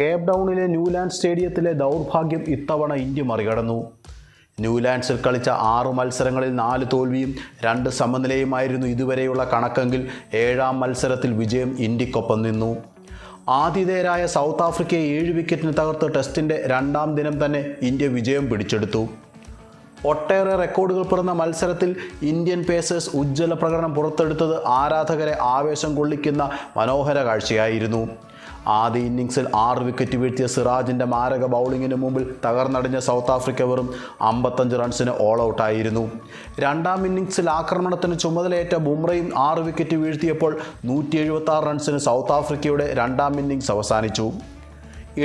Cape ഡൗണിലെ Newland സ്റ്റേഡിയത്തിലെ ദൗർഭാഗ്യം ഇത്തവണ India മറികടന്നു. ന്യൂലാൻഡ്സിൽ കളിച്ച ആറ് മത്സരങ്ങളിൽ നാല് തോൽവിയും രണ്ട് സമനിലയുമായിരുന്നു ഇതുവരെയുള്ള കണക്കെങ്കിൽ ഏഴാം മത്സരത്തിൽ വിജയം ഇന്ത്യക്കൊപ്പം നിന്നു. ആതിഥേയരായ സൗത്ത് ആഫ്രിക്കയെ ഏഴ് വിക്കറ്റിന് തകർത്ത് ടെസ്റ്റിന്റെ രണ്ടാം ദിനം തന്നെ ഇന്ത്യ വിജയം പിടിച്ചെടുത്തു. ഒട്ടേറെ റെക്കോർഡുകൾ പിറന്ന മത്സരത്തിൽ ഇന്ത്യൻ പേസേഴ്സ് ഉജ്ജ്വല പ്രകടനം പുറത്തെടുത്തത് ആരാധകരെ ആവേശം കൊള്ളിക്കുന്ന മനോഹര കാഴ്ചയായിരുന്നു. ആദ്യ ഇന്നിങ്സിൽ ആറ് വിക്കറ്റ് വീഴ്ത്തിയ സിറാജിന്റെ മാരക ബൗളിങ്ങിന് മുമ്പിൽ തകർന്നടിഞ്ഞ സൗത്ത് ആഫ്രിക്ക വെറും അമ്പത്തഞ്ച് റൺസിന് ഓൾ ഔട്ടായിരുന്നു രണ്ടാം ഇന്നിങ്സിൽ ആക്രമണത്തിന് ചുമതലയേറ്റ ബുംറയും ആറ് വിക്കറ്റ് വീഴ്ത്തിയപ്പോൾ നൂറ്റി എഴുപത്തി ആറ് റൺസിന് സൗത്ത് ആഫ്രിക്കയുടെ രണ്ടാം ഇന്നിങ്സ് അവസാനിച്ചു.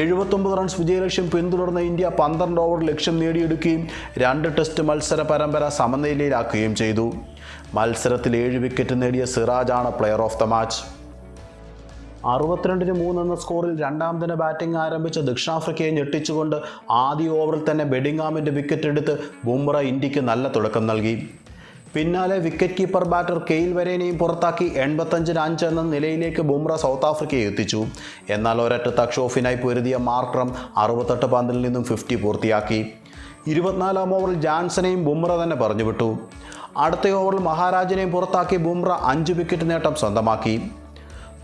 എഴുപത്തൊമ്പത് റൺസ് വിജയലക്ഷ്യം പിന്തുടർന്ന ഇന്ത്യ പന്ത്രണ്ട് ഓവർ ലക്ഷ്യം നേടിയെടുക്കുകയും രണ്ട് ടെസ്റ്റ് മത്സര പരമ്പര സമനിലയിലാക്കുകയും ചെയ്തു. മത്സരത്തിൽ ഏഴ് വിക്കറ്റ് നേടിയ സിറാജാണ് പ്ലെയർ ഓഫ് ദ മാച്ച് അറുപത്തിരണ്ടിന് മൂന്നെന്ന സ്കോറിൽ രണ്ടാം ദിന ബാറ്റിംഗ് ആരംഭിച്ച ദക്ഷിണാഫ്രിക്കയെ ഞെട്ടിച്ചുകൊണ്ട് ആദ്യ ഓവറിൽ തന്നെ ബെഡിംഗാമിന്റെ വിക്കറ്റ് എടുത്ത് ബുംറ ഇന്ത്യയ്ക്ക് നല്ല തുടക്കം നൽകി. പിന്നാലെ വിക്കറ്റ് കീപ്പർ ബാറ്റർ കെയിൽ വരേനെയും പുറത്താക്കി എൺപത്തഞ്ചിന് അഞ്ച് എന്ന നിലയിലേക്ക് ബുംറ സൗത്ത് ആഫ്രിക്കയെ എത്തിച്ചു. എന്നാൽ ഒരൊറ്റ തക്ഷോഫിനായി പൊരുതിയ മാർക്രം അറുപത്തെട്ട് പന്തിൽ നിന്നും ഫിഫ്റ്റി പൂർത്തിയാക്കി. ഇരുപത്തിനാലാം ഓവറിൽ ജാൻസനെയും ബുംറ തന്നെ പറഞ്ഞുവിട്ടു. അടുത്ത ഓവറിൽ മഹാരാജനെയും പുറത്താക്കി ബുംറ അഞ്ച് വിക്കറ്റ് നേട്ടം സ്വന്തമാക്കി.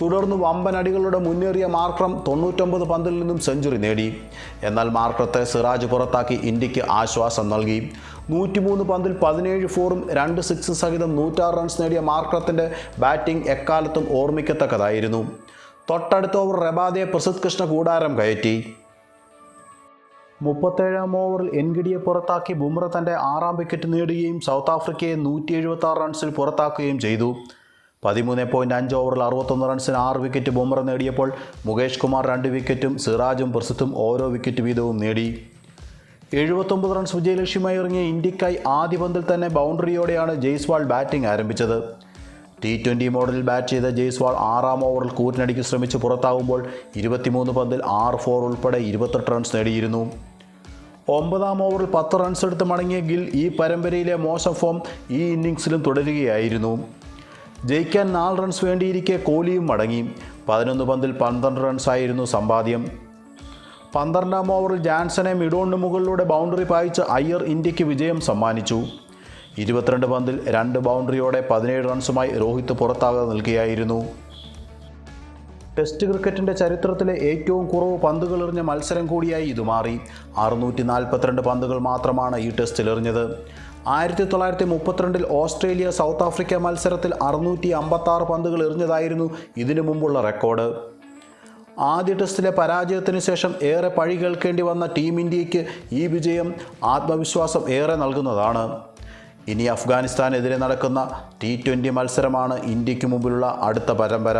തുടർന്ന് വമ്പനടികളുടെ മുന്നേറിയ മാർക്രം തൊണ്ണൂറ്റൊമ്പത് പന്തിൽ നിന്നും സെഞ്ചുറി നേടി. എന്നാൽ മാർക്രത്തെ സിറാജ് പുറത്താക്കി ഇന്ത്യയ്ക്ക് ആശ്വാസം നൽകി. നൂറ്റിമൂന്ന് പന്തിൽ പതിനേഴ് ഫോറും രണ്ട് സിക്സ് സഹിതം നൂറ്റാറ് റൺസ് നേടിയ മാർക്രത്തിന്റെ ബാറ്റിംഗ് എക്കാലത്തും ഓർമ്മിക്കത്തക്കതായിരുന്നു. തൊട്ടടുത്ത ഓവർ റബാദയെ പ്രസിദ്ധ് കൃഷ്ണ കൂടാരം കയറ്റി. മുപ്പത്തേഴാം ഓവറിൽ എൻഗിഡിയെ പുറത്താക്കി ബുംറ തന്റെ ആറാം വിക്കറ്റ് നേടുകയും സൗത്ത് ആഫ്രിക്കയെ നൂറ്റി എഴുപത്തി റൺസിൽ പുറത്താക്കുകയും ചെയ്തു. പതിമൂന്ന് പോയിന്റ് അഞ്ച് ഓവറിൽ അറുപത്തൊന്ന് റൺസിന് ആറ് വിക്കറ്റ് ബുംറ നേടിയപ്പോൾ മുകേഷ് കുമാർ രണ്ട് വിക്കറ്റും സിറാജും പ്രസിദ്ധും ഓരോ വിക്കറ്റ് വീതവും നേടി. എഴുപത്തൊമ്പത് റൺസ് വിജയലക്ഷ്യമായി ഇറങ്ങിയ ഇന്ത്യക്കായി ആദ്യ പന്തിൽ തന്നെ ബൗണ്ടറിയോടെയാണ് ജയ്സ്വാൾ ബാറ്റിംഗ് ആരംഭിച്ചത്. ടി ട്വന്റി മോഡലിൽ ബാറ്റ് ചെയ്ത ജയ്സ്വാൾ ആറാം ഓവറിൽ കൂറ്റിനടിക്ക് ശ്രമിച്ച് പുറത്താകുമ്പോൾ ഇരുപത്തിമൂന്ന് പന്തിൽ ആറ് ഫോർ ഉൾപ്പെടെ ഇരുപത്തെട്ട് റൺസ് നേടിയിരുന്നു. ഒമ്പതാം ഓവറിൽ പത്ത് റൺസ് എടുത്ത് മടങ്ങിയ ഗിൽ ഈ പരമ്പരയിലെ മോശം ഫോം ഈ ഇന്നിങ്സിലും തുടരുകയായിരുന്നു. ജയിക്കാൻ നാല് റൺസ് വേണ്ടിയിരിക്കെ കോഹ്ലിയും മടങ്ങി പതിനൊന്ന് പന്തിൽ പന്ത്രണ്ട് റൺസായിരുന്നു സമ്പാദ്യം. പന്ത്രണ്ടാം ഓവറിൽ ജാൻസനെ മിഡോണിന് മുകളിലൂടെ ബൗണ്ടറി പായിച്ച് അയ്യർ ഇന്ത്യയ്ക്ക് വിജയം സമ്മാനിച്ചു. ഇരുപത്തിരണ്ട് പന്തിൽ രണ്ട് ബൗണ്ടറിയോടെ പതിനേഴ് റൺസുമായി രോഹിത് പുറത്താകാതെ നിൽക്കുകയായിരുന്നു. ടെസ്റ്റ് ക്രിക്കറ്റിന്റെ ചരിത്രത്തിലെ ഏറ്റവും കുറവ് പന്തുകൾ എറിഞ്ഞ മത്സരം കൂടിയായി ഇത് മാറി. അറുന്നൂറ്റി നാൽപ്പത്തിരണ്ട് പന്തുകൾ മാത്രമാണ് ഈ ടെസ്റ്റിൽ എറിഞ്ഞത്. ആയിരത്തി തൊള്ളായിരത്തി മുപ്പത്തിരണ്ടിൽ ഓസ്ട്രേലിയ സൗത്ത് ആഫ്രിക്ക മത്സരത്തിൽ അറുന്നൂറ്റി അമ്പത്താറ് പന്തുകൾ എറിഞ്ഞതായിരുന്നു ഇതിനു മുമ്പുള്ള റെക്കോർഡ്. ആദ്യ ടെസ്റ്റിലെ പരാജയത്തിന് ശേഷം ഏറെ പഴി കേൾക്കേണ്ടി വന്ന ടീം ഇന്ത്യയ്ക്ക് ഈ വിജയം ആത്മവിശ്വാസം ഏറെ നൽകുന്നതാണ്. ഇനി അഫ്ഗാനിസ്ഥാനെതിരെ നടക്കുന്ന ടി ട്വന്റി മത്സരമാണ് ഇന്ത്യയ്ക്ക് മുമ്പിലുള്ള അടുത്ത പരമ്പര.